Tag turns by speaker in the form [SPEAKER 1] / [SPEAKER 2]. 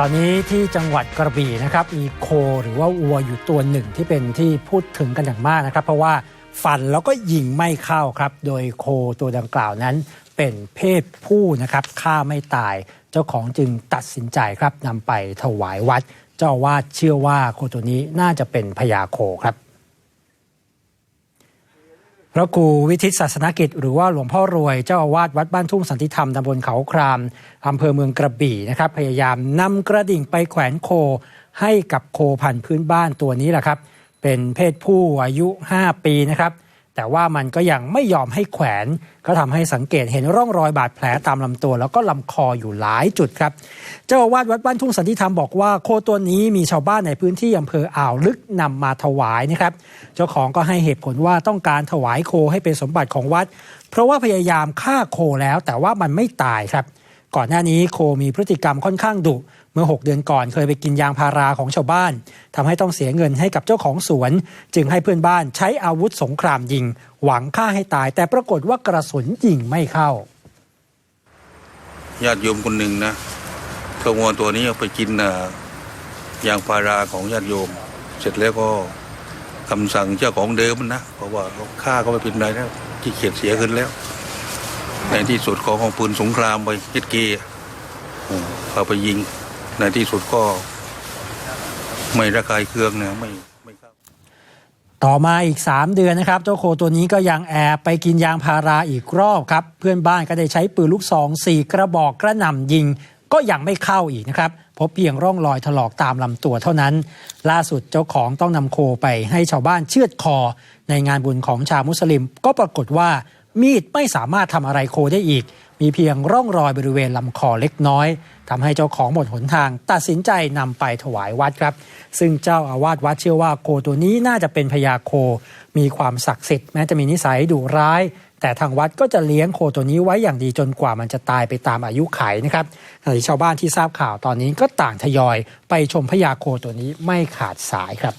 [SPEAKER 1] ตอนนี้ที่จังหวัดกระบี่นะครับมีโค หรือว่าวัวอยู่ตัวหนึ่งที่เป็นที่พูดถึงกันอย่างมากนะครับ เพราะว่าฟันแล้วก็ยิงไม่เข้าครับ โดยโคตัวดังกล่าวนั้นเป็นเพศผู้นะครับฆ่าไม่ตาย เจ้าของจึงตัดสินใจครับนำไปถวายวัด เจ้าวาดเชื่อว่าโคตัวนี้น่าจะเป็นพญาโคครับ พระครูวิทิตศาสนกิจ หรือว่าหลวงพ่อรวยเจ้าอาวาสวัดบ้านทุ่งสันติธรรมตำบลเขาครามอำเภอเมืองกระบี่นะครับพยายามนำกระดิ่งไปแขวนโคให้กับโคพันธุ์พื้นบ้านตัวนี้แหละครับ เป็นเพศผู้อายุ 5 ปีนะครับ แต่ว่ามันก็ยังไม่ยอมให้แขวน ก็ทำให้สังเกตเห็นร่องรอยบาดแผลตามลำตัว แล้วก็ลำคออยู่หลายจุดครับ เจ้าอาวาสวัดบ้านทุ่งสันติธรรมบอกว่าโคตัวนี้มีชาวบ้านในพื้นที่อำเภออ่าวลึกนำมาถวายนะครับ เจ้าของก็ให้เหตุผลว่าต้องการถวายโคให้เป็นสมบัติของวัด เพราะว่าพยายามฆ่าโคแล้วแต่ว่ามันไม่ตายครับ ก่อนหน้านี้โคมีพฤติกรรมค่อนข้างดุเมื่อ 6 เดือนก่อนเคยไปกินยางพาราของชาวบ้านทำให้ต้องเสียเงินให้กับเจ้าของสวน จึงให้เพื่อนบ้านใช้อาวุธสงครามยิง หวังฆ่าให้ตาย แต่ปรากฏว่ากระสุนยิงไม่เข้า
[SPEAKER 2] ญาติโยมคนหนึ่งนะตัวงัวตัวนี้เอาไปกินยางพาราของญาติโยม เสร็จแล้วก็คำสั่งเจ้าของเดิมนะเพราะว่าเขาฆ่าก็ไม่เป็นไรแล้วที่เขียดเสียขึ้นแล้ว ในที่สุดของของปืนสงครามไปยึดเกียร์อืมเอาไปยิง ในที่สุดก็ไม่ระคายเคืองเนะไม่ไม่
[SPEAKER 1] ต่อมาอีก 3 เดือนนะครับเจ้าโคตัวนี้ก็ยังแอบไปกินยางพาราอีกรอบครับ เพื่อนบ้านก็ได้ใช้ปืนลูกซอง4กระบอกกระหน่ำยิง ก็ยังไม่เข้าอีกนะครับ พบเพียงร่องรอยถลอกตามลำตัวเท่านั้น ล่าสุดเจ้าของต้องนำโคไปให้ชาวบ้านเชือดคอ ในงานบุญของชาวมุสลิม ก็ปรากฏว่า มีดไม่สามารถทำอะไรโคได้อีก มีเพียงร่องรอยบริเวณลำคอเล็กน้อยทำให้เจ้าของหมดหนทาง ตัดสินใจนำไปถวายวัดครับ ซึ่งเจ้าอาวาสวัดเชื่อว่าโคตัวนี้น่าจะเป็นพญาโค มีความศักดิ์สิทธิ์แม้จะมีนิสัยดุร้ายแต่ทางวัดก็จะเลี้ยงโคตัวนี้ไว้อย่างดีจนกว่ามันจะตายไปตามอายุไขนะครับขณะที่ชาวบ้านที่ทราบข่าวตอนนี้ก็ต่างทยอยไปชมพญาโคตัวนี้ไม่ขาดสายครับ